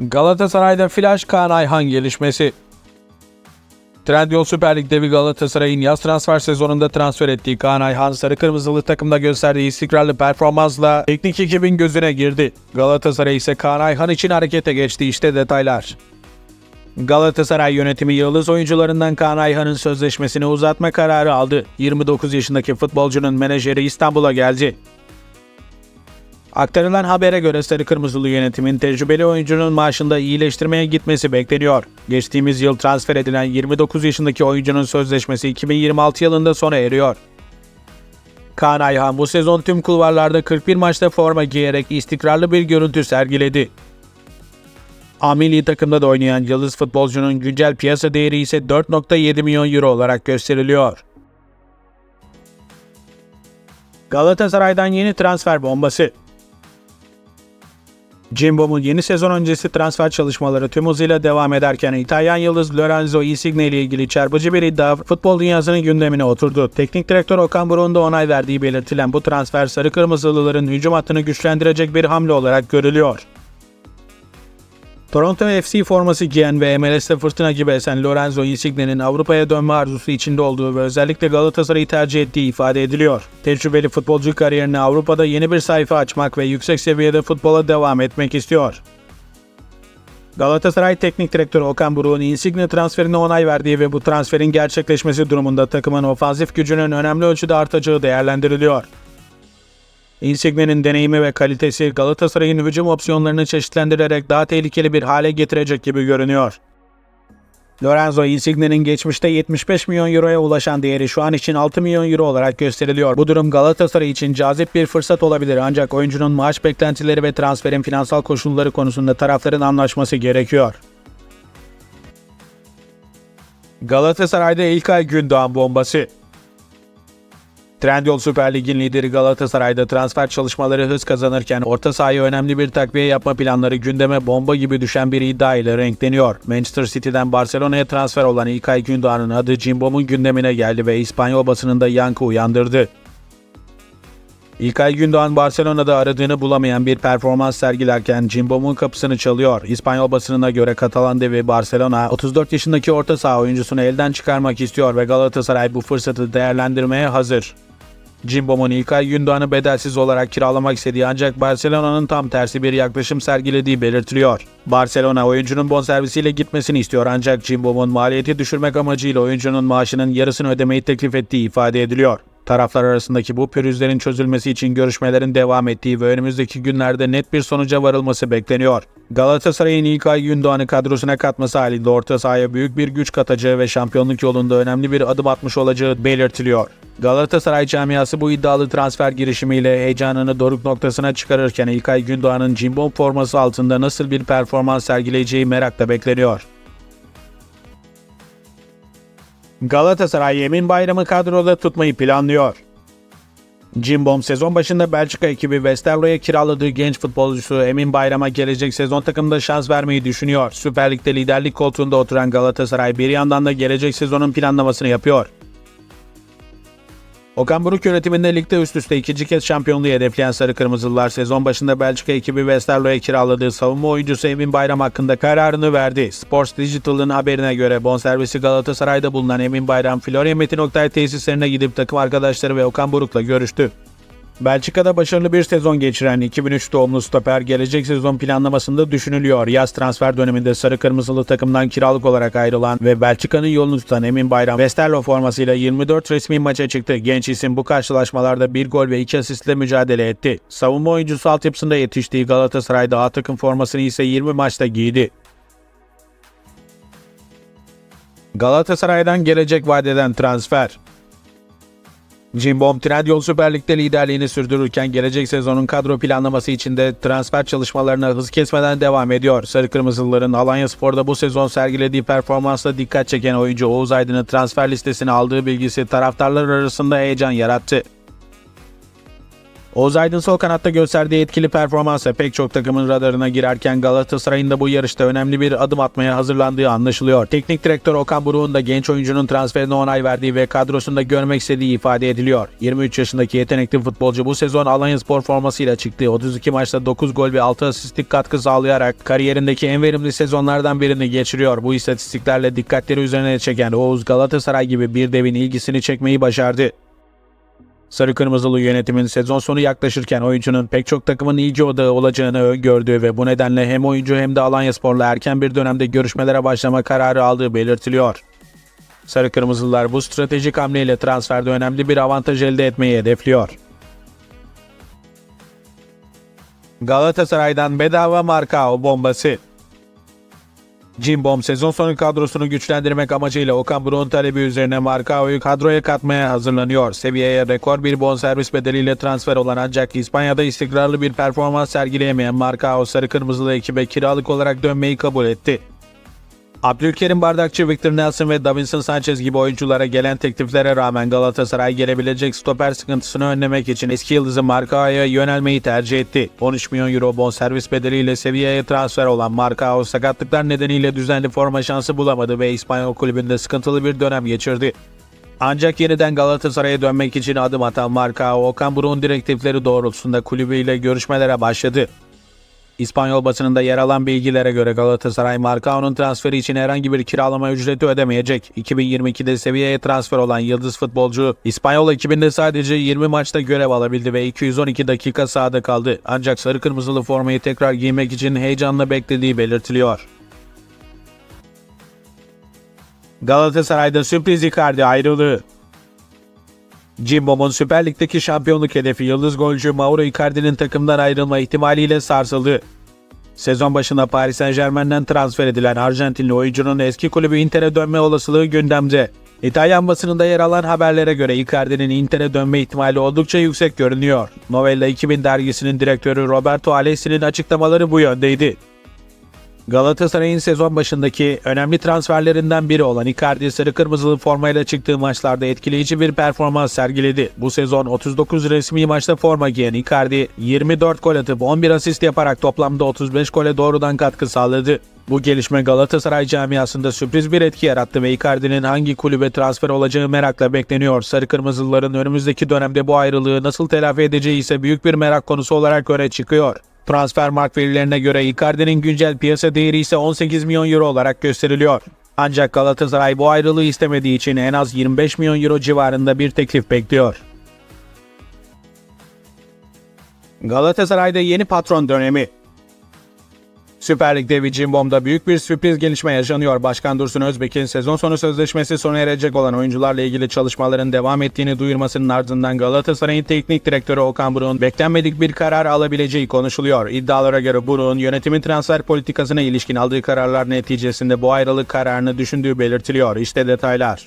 Galatasaray'da flash Kaan Ayhan gelişmesi. Trendyol Süper Lig devi Galatasaray'ın yaz transfer sezonunda transfer ettiği Kaan Ayhan sarı kırmızılı takımda gösterdiği istikrarlı performansla teknik ekibin gözüne girdi. Galatasaray ise Kaan Ayhan için harekete geçti işte detaylar. Galatasaray yönetimi yıldız oyuncularından Kaan Ayhan'ın sözleşmesini uzatma kararı aldı. 29 yaşındaki futbolcunun menajeri İstanbul'a geldi. Aktarılan habere göre Sarı Kırmızılı yönetimin tecrübeli oyuncunun maaşında iyileştirmeye gitmesi bekleniyor. Geçtiğimiz yıl transfer edilen 29 yaşındaki oyuncunun sözleşmesi 2026 yılında sona eriyor. Kaan Ayhan bu sezon tüm kulvarlarda 41 maçta forma giyerek istikrarlı bir görüntü sergiledi. A milli takımda da oynayan yıldız futbolcunun güncel piyasa değeri ise 4.7 milyon euro olarak gösteriliyor. Galatasaray'dan yeni transfer bombası. Cimbom'un yeni sezon öncesi transfer çalışmaları tüm hızıyla devam ederken İtalyan yıldız Lorenzo Insigne ile ilgili çarpıcı bir iddia futbol dünyasının gündemine oturdu. Teknik direktör Okan Buruk'un da onay verdiği belirtilen bu transfer sarı kırmızılıların hücum hattını güçlendirecek bir hamle olarak görülüyor. Toronto FC forması giyen ve MLS'te fırtına gibi esen Lorenzo Insigne'nin Avrupa'ya dönme arzusu içinde olduğu ve özellikle Galatasaray'ı tercih ettiği ifade ediliyor. Tecrübeli futbolcu kariyerine Avrupa'da yeni bir sayfa açmak ve yüksek seviyede futbola devam etmek istiyor. Galatasaray Teknik Direktörü Okan Buruk'un Insigne transferine onay verdiği ve bu transferin gerçekleşmesi durumunda takımın ofansif gücünün önemli ölçüde artacağı değerlendiriliyor. Insigne'nin deneyimi ve kalitesi Galatasaray'ın hücum opsiyonlarını çeşitlendirerek daha tehlikeli bir hale getirecek gibi görünüyor. Lorenzo Insigne'nin geçmişte 75 milyon euroya ulaşan değeri şu an için 6 milyon euro olarak gösteriliyor. Bu durum Galatasaray için cazip bir fırsat olabilir ancak oyuncunun maaş beklentileri ve transferin finansal koşulları konusunda tarafların anlaşması gerekiyor. Galatasaray'da İlkay Gündoğan bombası Trendyol Süper Lig'in lideri Galatasaray'da transfer çalışmaları hız kazanırken orta sahaya önemli bir takviye yapma planları gündeme bomba gibi düşen bir iddia ile renkleniyor. Manchester City'den Barcelona'ya transfer olan İlkay Gündoğan'ın adı Cimbom'un gündemine geldi ve İspanyol basınında yankı uyandırdı. İlkay Gündoğan Barcelona'da aradığını bulamayan bir performans sergilerken Cimbom'un kapısını çalıyor. İspanyol basınına göre Katalan devi Barcelona 34 yaşındaki orta saha oyuncusunu elden çıkarmak istiyor ve Galatasaray bu fırsatı değerlendirmeye hazır. Cimbom'un İlkay Gündoğan'ı bedelsiz olarak kiralamak istediği ancak Barcelona'nın tam tersi bir yaklaşım sergilediği belirtiliyor. Barcelona oyuncunun bonservisiyle gitmesini istiyor ancak Cimbom'un maliyeti düşürmek amacıyla oyuncunun maaşının yarısını ödemeyi teklif ettiği ifade ediliyor. Taraflar arasındaki bu pürüzlerin çözülmesi için görüşmelerin devam ettiği ve önümüzdeki günlerde net bir sonuca varılması bekleniyor. Galatasaray'ın İlkay Gündoğan'ı kadrosuna katması halinde orta sahaya büyük bir güç katacağı ve şampiyonluk yolunda önemli bir adım atmış olacağı belirtiliyor. Galatasaray camiası bu iddialı transfer girişimiyle heyecanını doruk noktasına çıkarırken İlkay Gündoğan'ın Cimbom forması altında nasıl bir performans sergileyeceği merakla bekleniyor. Galatasaray Emin Bayram'ı kadroda tutmayı planlıyor. Cimbom sezon başında Belçika ekibi Westerlo'ya kiraladığı genç futbolcusu Emin Bayram'a gelecek sezon takımda şans vermeyi düşünüyor. Süper Lig'de liderlik koltuğunda oturan Galatasaray bir yandan da gelecek sezonun planlamasını yapıyor. Okan Buruk yönetiminde ligde üst üste ikinci kez şampiyonluğu hedefleyen Sarı Kırmızılılar sezon başında Belçika ekibi Westerlo'ya kiraladığı savunma oyuncusu Emin Bayram hakkında kararını verdi. Sports Digital'ın haberine göre bonservisi Galatasaray'da bulunan Emin Bayram, Florya Metin Oktay tesislerine gidip takım arkadaşları ve Okan Buruk'la görüştü. Belçika'da başarılı bir sezon geçiren 2003 doğumlu stoper gelecek sezon planlamasında düşünülüyor. Yaz transfer döneminde sarı kırmızılı takımdan kiralık olarak ayrılan ve Belçika'nın yolunu tutan Emin Bayram Westerlo formasıyla 24 resmi maça çıktı. Genç isim bu karşılaşmalarda bir gol ve iki asistle mücadele etti. Savunma oyuncusu altyapısında yetiştiği Galatasaray'da A takım formasını ise 20 maçta giydi. Galatasaray'dan gelecek vadeden transfer. Cimbom Trendyol Süper Lig'de liderliğini sürdürürken gelecek sezonun kadro planlaması için de transfer çalışmalarına hız kesmeden devam ediyor. Sarı Kırmızılıların Alanya Spor'da bu sezon sergilediği performansla dikkat çeken oyuncu Oğuz Aydın'ın transfer listesine aldığı bilgisi taraftarlar arasında heyecan yarattı. Oğuz Aydın sol kanatta gösterdiği etkili performansla pek çok takımın radarına girerken Galatasaray'ın da bu yarışta önemli bir adım atmaya hazırlandığı anlaşılıyor. Teknik direktör Okan Buruk'un da genç oyuncunun transferine onay verdiği ve kadrosunda görmek istediği ifade ediliyor. 23 yaşındaki yetenekli futbolcu bu sezon Alanya Spor formasıyla çıktı. 32 maçta 9 gol ve 6 asistlik katkı sağlayarak kariyerindeki en verimli sezonlardan birini geçiriyor. Bu istatistiklerle dikkatleri üzerine çeken Oğuz Galatasaray gibi bir devin ilgisini çekmeyi başardı. Sarı Kırmızılı yönetimin sezon sonu yaklaşırken oyuncunun pek çok takımın ilgi odağı olacağını öngördüğü ve bu nedenle hem oyuncu hem de Alanyaspor'la erken bir dönemde görüşmelere başlama kararı aldığı belirtiliyor. Sarı Kırmızılılar bu stratejik hamleyle transferde önemli bir avantaj elde etmeyi hedefliyor. Galatasaray'dan bedava Markao bombası. Cimbom sezon sonu kadrosunu güçlendirmek amacıyla Okan Buruk'un talebi üzerine Marcao'yu kadroya katmaya hazırlanıyor. Seviyeye rekor bir bonservis bedeliyle transfer olan ancak İspanya'da istikrarlı bir performans sergileyemeyen Marcao sarı kırmızılı ekibe kiralık olarak dönmeyi kabul etti. Abdülkerim Bardakçı, Victor Nelson ve Davinson Sanchez gibi oyunculara gelen tekliflere rağmen Galatasaray gelebilecek stoper sıkıntısını önlemek için eski yıldızı Marcao'ya yönelmeyi tercih etti. 13 milyon euro bonservis bedeliyle seviyeye transfer olan Marcao sakatlıklar nedeniyle düzenli forma şansı bulamadı ve İspanyol kulübünde sıkıntılı bir dönem geçirdi. Ancak yeniden Galatasaray'a dönmek için adım atan Marcao, Okan Buruk'un direktifleri doğrultusunda kulübüyle görüşmelere başladı. İspanyol basınında yer alan bilgilere göre Galatasaray Marcao'nun transferi için herhangi bir kiralama ücreti ödemeyecek. 2022'de seviyeye transfer olan yıldız futbolcu İspanyol ekibinde sadece 20 maçta görev alabildi ve 212 dakika sahada kaldı. Ancak sarı kırmızılı formayı tekrar giymek için heyecanla beklediği belirtiliyor. Galatasaray'da sürpriz Icardi ayrılığı. Cimbom'un Süper Lig'deki şampiyonluk hedefi yıldız golcü Mauro Icardi'nin takımdan ayrılma ihtimaliyle sarsıldı. Sezon başında Paris Saint Germain'den transfer edilen Arjantinli oyuncunun eski kulübü Inter'e dönme olasılığı gündemde. İtalyan basınında yer alan haberlere göre Icardi'nin Inter'e dönme ihtimali oldukça yüksek görünüyor. Novella 2000 dergisinin direktörü Roberto Alessi'nin açıklamaları bu yöndeydi. Galatasaray'ın sezon başındaki önemli transferlerinden biri olan Icardi sarı kırmızılı formayla çıktığı maçlarda etkileyici bir performans sergiledi. Bu sezon 39 resmi maçta forma giyen Icardi 24 gol atıp 11 asist yaparak toplamda 35 gole doğrudan katkı sağladı. Bu gelişme Galatasaray camiasında sürpriz bir etki yarattı ve Icardi'nin hangi kulübe transfer olacağı merakla bekleniyor. Sarı Kırmızılıların önümüzdeki dönemde bu ayrılığı nasıl telafi edeceği ise büyük bir merak konusu olarak öne çıkıyor. Transfermarkt verilerine göre Icardi'nin güncel piyasa değeri ise 18 milyon euro olarak gösteriliyor. Ancak Galatasaray bu ayrılığı istemediği için en az 25 milyon euro civarında bir teklif bekliyor. Galatasaray'da yeni patron dönemi Süper Lig'de ve Cimbom'da büyük bir sürpriz gelişme yaşanıyor. Başkan Dursun Özbek'in sezon sonu sözleşmesi sona erecek olan oyuncularla ilgili çalışmaların devam ettiğini duyurmasının ardından Galatasaray'ın teknik direktörü Okan Buruk'un beklenmedik bir karar alabileceği konuşuluyor. İddialara göre Buruk'un yönetimin transfer politikasına ilişkin aldığı kararlar neticesinde bu ayrılık kararını düşündüğü belirtiliyor. İşte detaylar.